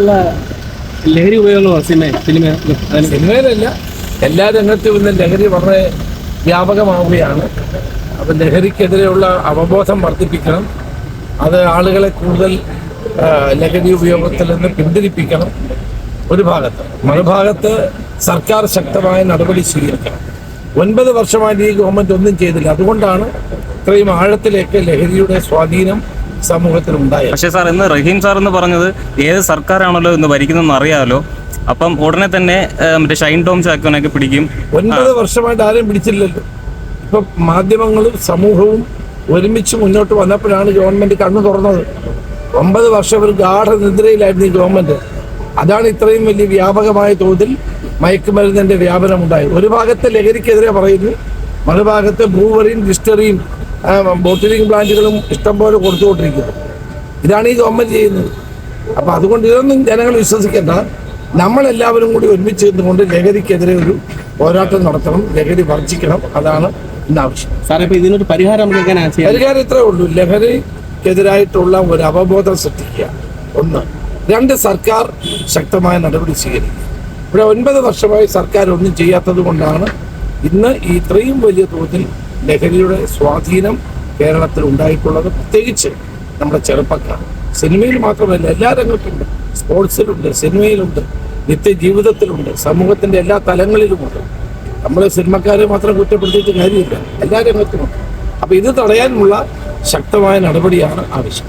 ലഹരി ഉപയോഗങ്ങളോ cinema cinema? സിനിമയിലല്ല എല്ലാ രംഗത്തും ഇന്ന് ലഹരി വളരെ വ്യാപകമാവുകയാണ്. അപ്പം ലഹരിക്കെതിരെയുള്ള അവബോധം വർദ്ധിപ്പിക്കണം. അത് ആളുകളെ കൂടുതൽ ലഹരി ഉപയോഗത്തിൽ നിന്ന് പിന്തിരിപ്പിക്കണം. ഒരു ഭാഗത്ത്. മറുഭാഗത്ത് സർക്കാർ ശക്തമായ നടപടി സ്വീകരിക്കണം. ഒൻപത് വർഷമായിട്ട് ഈ ഗവൺമെന്റ് ഒന്നും ചെയ്തില്ല. അതുകൊണ്ടാണ് ഇത്രയും ആഴത്തിലേക്ക് ലഹരിയുടെ സ്വാധീനം സമൂഹത്തിൽ ഉണ്ടായത് പക്ഷേ സാർ ഇന്ന് റഹീം സാർ എന്ന് പറഞ്ഞത് ഏത് സർക്കാരാണല്ലോ ഇന്ന് ഭരിക്കുന്നതെന്ന് അറിയാമല്ലോ അപ്പം ഉടനെ തന്നെ മറ്റേ ഷൈൻ ടോം ചാക്കോനൊക്കെ പിടിക്കും. ഒൻപത് വർഷമായിട്ട് ആരും പിടിച്ചില്ലല്ലോ. ഇപ്പൊ മാധ്യമങ്ങളും സമൂഹവും ഒരുമിച്ച് മുന്നോട്ട് വന്നപ്പോഴാണ് ഗവൺമെന്റ് കണ്ണു തുറന്നത്. ഒമ്പത് വർഷം ഒരു ഗാഠനിദ്രയിലായിരുന്നു ഈ ഗവൺമെന്റ്. അതാണ് ഇത്രയും വലിയ വ്യാപകമായ തോതിൽ മയക്കുമരുന്നിന്റെ വ്യാപനം ഉണ്ടായത് ഒരു ഭാഗത്ത് ലഹരിക്കെതിരെ പറയുന്നു മറുഭാഗത്ത് ബ്രൂവറിയും ഡിസ്റ്ററിയും ബോട്ടിലിംഗ് പ്ലാന്റുകളും ഇഷ്ടംപോലെ കൊടുത്തുകൊണ്ടിരിക്കുന്നത് ഇതാണ് ഈ ഗവൺമെന്റ് ചെയ്യുന്നത്. അപ്പൊ അതുകൊണ്ട് ഇതൊന്നും ജനങ്ങൾ വിശ്വസിക്കേണ്ട. നമ്മളെല്ലാവരും കൂടി ഒരുമിച്ച് നിന്നുകൊണ്ട് ലഹരിക്കെതിരെ ഒരു പോരാട്ടം നടത്തണം ലഹരി വർജിക്കണം. അതാണ് ഇന്ന് ആവശ്യം. സാറേ ഇതിനൊരു പരിഹാരം നമുക്ക് എങ്ങനെയാണ് ചെയ്യാൻ പരിഹാരം ഇത്രേ ഉള്ളൂ. ലഹരിക്കെതിരായിട്ടുള്ള ഒരു അവബോധം സൃഷ്ടിക്കുക. ഒന്ന്. രണ്ട് സർക്കാർ ശക്തമായ നടപടി സ്വീകരിക്കുക ഇവിടെ ഒൻപത് വർഷമായി സർക്കാർ ഒന്നും ചെയ്യാത്തത് കൊണ്ടാണ് ഇന്ന് ഈ ഇത്രയും വലിയ തോതിൽ ലഹരിയുടെ സ്വാധീനം കേരളത്തിൽ ഉണ്ടായിട്ടുള്ളത് പ്രത്യേകിച്ച് നമ്മുടെ ചെറുപ്പക്കാർ. സിനിമയിൽ മാത്രമല്ല എല്ലാ രംഗത്തുണ്ട്. സ്പോർട്സിലുണ്ട് സിനിമയിലുണ്ട് നിത്യജീവിതത്തിലുണ്ട് സമൂഹത്തിന്റെ എല്ലാ തലങ്ങളിലുമുണ്ട്. നമ്മൾ സിനിമക്കാരെ മാത്രം കുറ്റപ്പെടുത്തിയിട്ട് കാര്യമില്ല എല്ലാ രംഗത്തുമുണ്ട്. അപ്പൊ ഇത് തടയാനുള്ള ശക്തമായ നടപടിയാണ് ആവശ്യം.